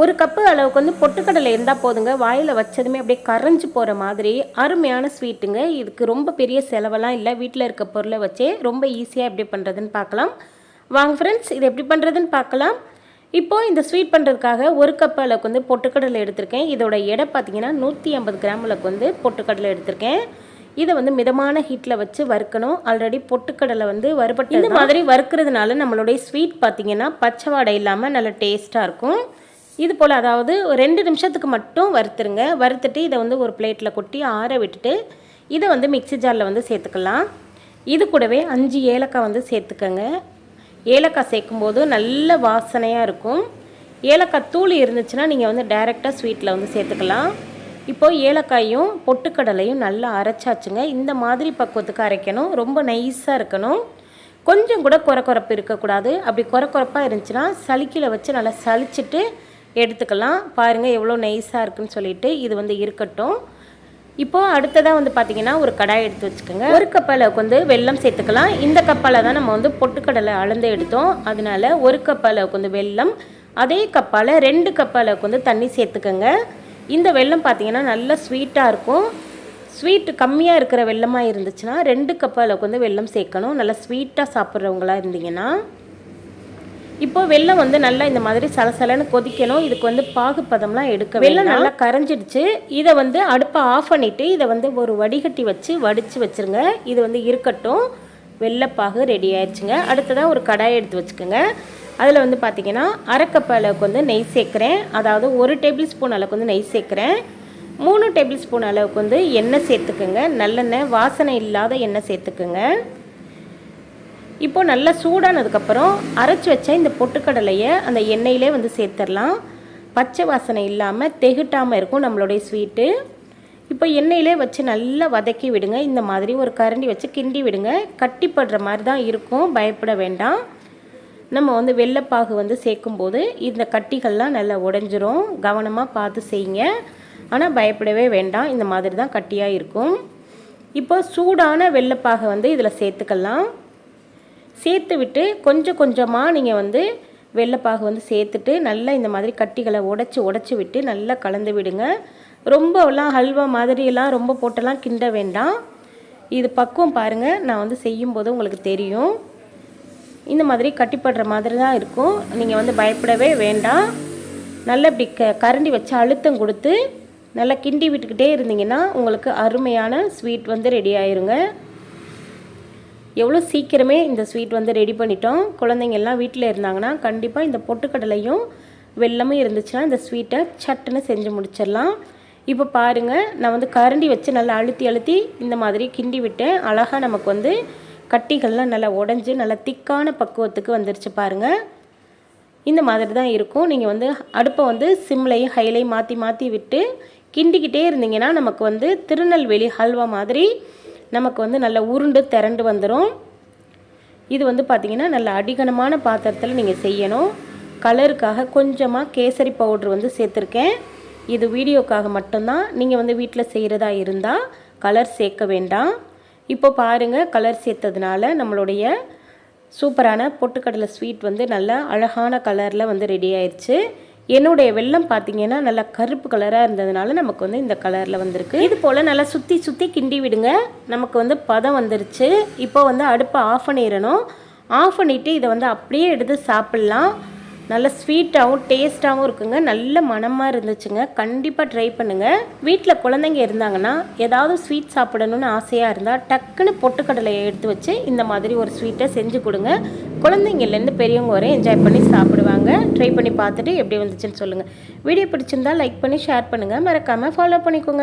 ஒரு கப்பு அளவுக்கு வந்து பொட்டுக்கடலை இருந்தால் போதுங்க. வாயில் வச்சதுமே அப்படியே கரைஞ்சி போகிற மாதிரி அருமையான ஸ்வீட்டுங்க இதுக்கு ரொம்ப பெரிய செலவெல்லாம் இல்லை. வீட்டில் இருக்க பொருளை வச்சே ரொம்ப ஈஸியாக எப்படி பண்ணுறதுன்னு பார்க்கலாம். வாங்க ஃப்ரெண்ட்ஸ் இது எப்படி பண்ணுறதுன்னு பார்க்கலாம். இப்போது இந்த ஸ்வீட் பண்ணுறதுக்காக ஒரு கப் அளவுக்கு வந்து பொட்டுக்கடலை எடுத்திருக்கேன். இதோட எடை பார்த்தீங்கன்னா நூற்றி ஐம்பது கிராம் அளவுக்கு வந்து பொட்டுக்கடலை எடுத்திருக்கேன். இதை வந்து மிதமான ஹீட்டில் வச்சு வறுக்கணும். ஆல்ரெடி பொட்டுக்கடலை வந்து வறுபட்டு இந்த மாதிரி வறுக்கிறதுனால நம்மளுடைய ஸ்வீட் பார்த்தீங்கன்னா பச்சை வாடை இல்லாமல் நல்ல டேஸ்ட்டாக இருக்கும். இது போல் அதாவது ஒரு ரெண்டு நிமிஷத்துக்கு மட்டும் வறுத்துருங்க. வறுத்துட்டு இதை வந்து ஒரு பிளேட்டில் கொட்டி ஆற விட்டுட்டு இதை வந்து மிக்ஸி ஜாரில் வந்து சேர்த்துக்கலாம். இது கூடவே அஞ்சு ஏலக்காய் வந்து சேர்த்துக்கோங்க. ஏலக்காய் சேர்க்கும்போது நல்ல வாசனையாக இருக்கும். ஏலக்காய் தூள் இருந்துச்சுன்னா நீங்கள் வந்து டைரெக்டாக ஸ்வீட்டில் வந்து சேர்த்துக்கலாம். இப்போது ஏலக்காயும் பொட்டுக்கடலையும் நல்லா அரைச்சாச்சுங்க. இந்த மாதிரி பக்குவத்துக்கு அரைக்கணும். ரொம்ப நைஸாக இருக்கணும். கொஞ்சம் கூட குறை குறைப்பு இருக்கக்கூடாது. அப்படி குறை குறைப்பாக இருந்துச்சுன்னா சளிக்கில் வச்சு நல்லா சலிச்சிட்டு எடுத்துக்கலாம். பாருங்கள் எவ்வளோ நைஸாக இருக்குன்னு சொல்லிட்டு இது வந்து இருக்கட்டும். இப்போது அடுத்ததாக வந்து பார்த்திங்கன்னா ஒரு கடாய் எடுத்து வச்சுக்கோங்க. ஒரு கப் அளவுக்கு வந்து வெல்லம் சேர்த்துக்கலாம். இந்த கப்பால் தான் நம்ம வந்து பொட்டுக்கடலை அளந்து எடுத்தோம். அதனால ஒரு கப் அளவுக்கு வந்து வெல்லம் அதே கப்பால் ரெண்டு கப் அளவுக்கு வந்து தண்ணி சேர்த்துக்கோங்க. இந்த வெல்லம் பார்த்திங்கன்னா நல்லா ஸ்வீட்டாக இருக்கும். ஸ்வீட் கம்மியாக இருக்கிற வெள்ளமாக இருந்துச்சுன்னா ரெண்டு கப் அளவுக்கு வந்து வெல்லம் சேர்க்கணும். நல்லா ஸ்வீட்டாக சாப்பிட்றவங்களா இருந்தீங்கன்னா இப்போ வெள்ளம் வந்து நல்லா இந்த மாதிரி சலசலன்னு கொதிக்கணும். இதுக்கு வந்து பாகுப்பதம்லாம் எடுக்க வெள்ளம் நல்லா கரைஞ்சிடுச்சு. இதை வந்து அடுப்பை ஆஃப் பண்ணிவிட்டு இதை வந்து ஒரு வடிகட்டி வச்சு வடித்து வச்சுருங்க. இது வந்து இருக்கட்டும். வெள்ளப்பாகு ரெடி ஆயிடுச்சுங்க. அடுத்ததாக ஒரு கடாயை எடுத்து வச்சுக்கோங்க. அதில் வந்து பார்த்திங்கன்னா அரைக்கப் அளவுக்கு வந்து நெய் சேர்க்குறேன். அதாவது ஒரு டேபிள் ஸ்பூன் அளவுக்கு வந்து நெய் சேர்க்குறேன். மூணு டேபிள் ஸ்பூன் அளவுக்கு வந்து எண்ணெய் சேர்த்துக்குங்க. நல்லெண்ணெய் வாசனை இல்லாத எண்ணெய் சேர்த்துக்குங்க. இப்போது நல்லா சூடானதுக்கப்புறம் அரைச்சி வச்ச இந்த பொட்டுக்கடலையை அந்த எண்ணெயிலே வந்து சேர்த்துடலாம். பச்சை வாசனை இல்லாமல் தெகிட்டாமல் இருக்கும் நம்மளுடைய ஸ்வீட்டு. இப்போ எண்ணெயிலே வச்சு நல்லா வதக்கி விடுங்க. இந்த மாதிரி ஒரு கரண்டி வச்சு கிண்டி விடுங்க. கட்டிப்படுற மாதிரி தான் இருக்கும். பயப்பட வேண்டாம். நம்ம வந்து வெள்ளைப்பாகு வந்து சேர்க்கும்போது இந்த கட்டிகள்லாம் நல்லா உடஞ்சிரும். கவனமாக பார்த்து செய்யுங்க. ஆனால் பயப்படவே வேண்டாம். இந்த மாதிரி தான் கட்டியாக இருக்கும். இப்போ சூடான வெள்ளைப்பாகை வந்து இதில் சேர்த்துக்கலாம். சேர்த்து விட்டு கொஞ்சம் கொஞ்சமாக நீங்கள் வந்து வெள்ளைப்பாகு வந்து சேர்த்துட்டு நல்லா இந்த மாதிரி கட்டிகளை உடச்சி உடச்சி விட்டு நல்லா கலந்து விடுங்க. ரொம்பலாம் ஹல்வா மாதிரியெல்லாம் ரொம்ப போட்டெல்லாம் கிண்ட வேண்டாம். இது பக்குவம் பாருங்கள் நான் வந்து செய்யும்போது உங்களுக்கு தெரியும். இந்த மாதிரி கட்டிப்படுற மாதிரி தான் இருக்கும். நீங்கள் வந்து பயப்படவே வேண்டாம். நல்லா இப்படி க கரண்டி வச்சு அழுத்தம் கொடுத்து நல்லா கிண்டி விட்டுக்கிட்டே இருந்தீங்கன்னா உங்களுக்கு அருமையான ஸ்வீட் வந்து ரெடி ஆயிருங்க. எவ்வளோ சீக்கிரமே இந்த ஸ்வீட் வந்து ரெடி பண்ணிட்டோம். குழந்தைங்க எல்லாம் வீட்டில் இருந்தாங்கன்னா கண்டிப்பாக இந்த பொட்டுக்கடலையும் வெள்ளமும் இருந்துச்சுன்னா இந்த ஸ்வீட்டை சட்டுன்னு செஞ்சு முடிச்சிடலாம். இப்போ பாருங்கள் நான் வந்து கரண்டி வச்சு நல்லா அழுத்தி அழுத்தி இந்த மாதிரி கிண்டி விட்டேன். அழகாக நமக்கு வந்து கட்டிகள்லாம் நல்லா உடஞ்சி நல்லா திக்கான பக்குவத்துக்கு வந்துருச்சு பாருங்கள் இந்த மாதிரி தான் இருக்கும். நீங்கள் வந்து அடுப்பை வந்து சிம்லையும் ஹைலையும் மாற்றி மாற்றி விட்டு கிண்டிக்கிட்டே இருந்தீங்கன்னா நமக்கு வந்து திருநெல்வேலி ஹல்வா மாதிரி நமக்கு வந்து நல்ல உருண்டு திரண்டு வந்துடும் இது வந்து பார்த்திங்கன்னா நல்ல அடிகனமான பாத்திரத்தில் நீங்கள் செய்யணும். கலருக்காக கொஞ்சமாக கேசரி பவுட்ரு வந்து சேர்த்துருக்கேன். இது வீடியோக்காக மட்டும்தான். நீங்கள் வந்து வீட்டில் செய்கிறதா இருந்தால் கலர் சேர்க்க வேண்டாம். இப்போ பாருங்கள் கலர் சேர்த்ததுனால நம்மளுடைய சூப்பரான பொட்டுக்கடலை ஸ்வீட் வந்து நல்லா அழகான கலரில் வந்து ரெடி ஆயிடுச்சு என்னுடைய வெள்ளம் பார்த்தீங்கன்னா நல்லா கருப்பு கலராக இருந்ததுனால நமக்கு வந்து இந்த கலரில் வந்திருக்கு. இது போல் நல்லா சுற்றி சுற்றி கிண்டி விடுங்க. நமக்கு வந்து பதம் வந்துருச்சு. இப்போ வந்து அடுப்பை ஆஃப் பண்ணிடணும். ஆஃப் பண்ணிவிட்டு இதை வந்து அப்படியே எடுத்து சாப்பிட்லாம். நல்ல ஸ்வீட்டாகவும் டேஸ்ட்டாகவும் இருக்குங்க. நல்ல மனமாக இருந்துச்சுங்க. கண்டிப்பாக ட்ரை பண்ணுங்கள் வீட்டில் குழந்தைங்க இருந்தாங்கன்னா ஏதாவது ஸ்வீட் சாப்பிடணும்னு ஆசையாக இருந்தால் டக்குன்னு பொட்டுக்கடலையை எடுத்து வச்சு இந்த மாதிரி ஒரு ஸ்வீட்டை செஞ்சு கொடுங்க. குழந்தைங்கள்லேருந்து பெரியவங்க வரை என்ஜாய் பண்ணி சாப்பிடுவாங்க. ட்ரை பண்ணி பார்த்துட்டு எப்படி வந்துச்சுன்னு சொல்லுங்கள் வீடியோ பிடிச்சிருந்தா லைக் பண்ணி ஷேர் பண்ணுங்கள் மறக்காமல் ஃபாலோ பண்ணிக்கோங்க.